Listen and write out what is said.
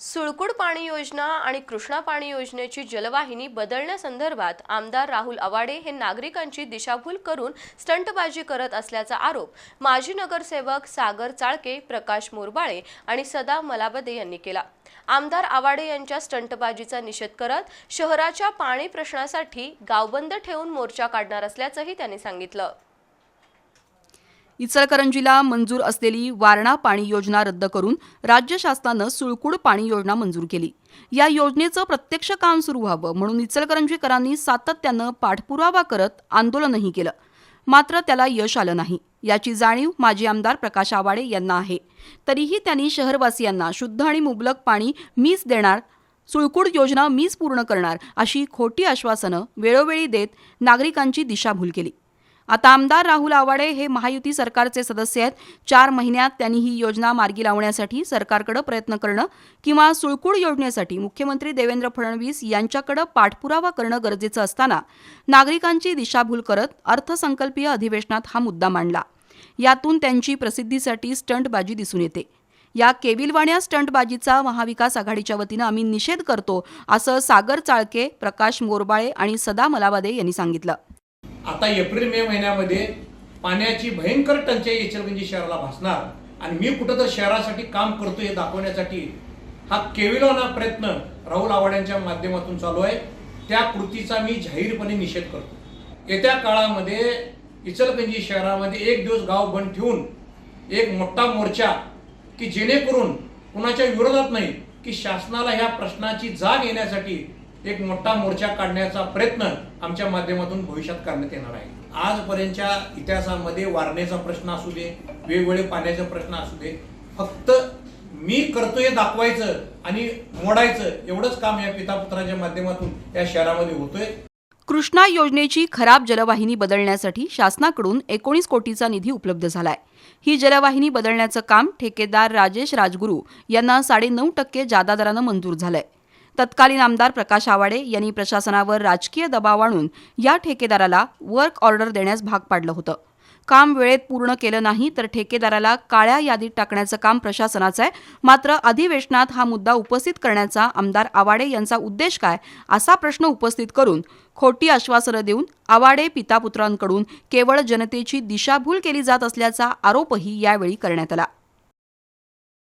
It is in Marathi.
सुळकुड पाणी योजना आणि कृष्णा पाणी योजनेची जलवाहिनी बदलण्यासंदर्भात आमदार राहुल आवाडे हे नागरिकांची दिशाभूल करून स्टंटबाजी करत असल्याचा आरोप माजी नगरसेवक सागर चाळके प्रकाश मोरबाळे आणि सदा मलाबदे यांनी केला. आमदार आवाडे यांच्या स्टंटबाजीचा निषेध करत शहराच्या पाणी प्रश्नासाठी गावबंद ठेवून मोर्चा काढणार असल्याचंही त्यांनी सांगितलं. इचलकरंजीला मंजूर असलेली वारणा पाणी योजना रद्द करून राज्य शासनानं सुळकुड पाणी योजना मंजूर केली. या योजनेचं प्रत्यक्ष काम सुरू व्हावं म्हणून इचलकरंजीकरांनी सातत्यानं पाठपुरावा करत आंदोलनही केलं. मात्र त्याला यश आलं नाही. याची जाणीव माजी आमदार प्रकाश आवाडे यांना आहे. तरीही त्यांनी शहरवासियांना शुद्ध आणि मुबलक पाणी मीच देणार सुळकूड योजना मीच पूर्ण करणार अशी खोटी आश्वासनं वेळोवेळी देत नागरिकांची दिशाभूल केली. आता आमदार राहुल आवाडे हे महायुती सरकारचे सदस्य आहेत. चार महिन्यात त्यांनी ही योजना मार्गी लावण्यासाठी सरकारकडे प्रयत्न करणं किंवा सुळकूड योजनेसाठी मुख्यमंत्री देवेंद्र फडणवीस यांच्याकडे पाठपुरावा करणं गरजेचं असताना नागरिकांची दिशाभूल करत अर्थसंकल्पीय अधिवेशनात हा मुद्दा मांडला. यातून त्यांची प्रसिद्धीसाठी स्टंटबाजी दिसून येते. या केविलवाण्या स्टंटबाजीचा महाविकास आघाडीच्या वतीनं आम्ही निषेध करतो असं सागर चाळके प्रकाश मोरबाळे आणि सदा मलावादे यांनी सांगितलं. आता एप्रिल मे महिन्यामध्ये पाण्याची भयंकर टंचाई इचलगंजी शहराला भासणार. आणि मी कुठं तर शहरासाठी काम करतो हे दाखवण्यासाठी हा केविलवाना प्रयत्न राहुल आवाड्यांच्या माध्यमातून चालू आहे. त्या कृतीचा मी जाहीरपणे निषेध करतो. येत्या काळामध्ये इचलगंजी शहरामध्ये एक दिवस गाव बंद ठेवून एक मोठा मोर्चा की जेणेकरून कुणाच्या विरोधात नाही की शासनाला ह्या प्रश्नाची जाग येण्यासाठी एक मोठा मोर्चा काढण्याचा प्रयत्न आमच्या माध्यमातून भविष्यात करण्यात येणार आहे. आजपर्यंतच्या इतिहासामध्ये वारणेचा प्रश्न असू दे वेगवेगळे पाण्याचा प्रश्न असू दे फक्त मी करतोय दाखवायचं आणि मोडायचं एवढंच काम या पितापुत्राच्या माध्यमातून या शहरामध्ये होतोय. कृष्णा योजनेची खराब जलवाहिनी बदलण्यासाठी शासनाकडून एकोणीस कोटीचा निधी उपलब्ध झालाय. ही जलवाहिनी बदलण्याचं काम ठेकेदार राजेश राजगुरू यांना साडेनऊ टक्के जादा दरानं मंजूर झालंय. तत्कालीन आमदार प्रकाश आवाडे यांनी प्रशासनावर राजकीय दबाव आणून या ठेकेदाराला वर्क ऑर्डर देण्यास भाग पाडलं होतं. काम वेळेत पूर्ण केलं नाही तर ठेकेदाराला काळ्या यादीत टाकण्याचं काम प्रशासनाचं आहे. मात्र अधिवेशनात हा मुद्दा उपस्थित करण्याचा आमदार आवाडे यांचा उद्देश काय असा प्रश्न उपस्थित करून खोटी आश्वासनं देऊन आवाडे पितापुत्रांकडून केवळ जनतेची दिशाभूल केली जात असल्याचा आरोपही यावेळी करण्यात आला.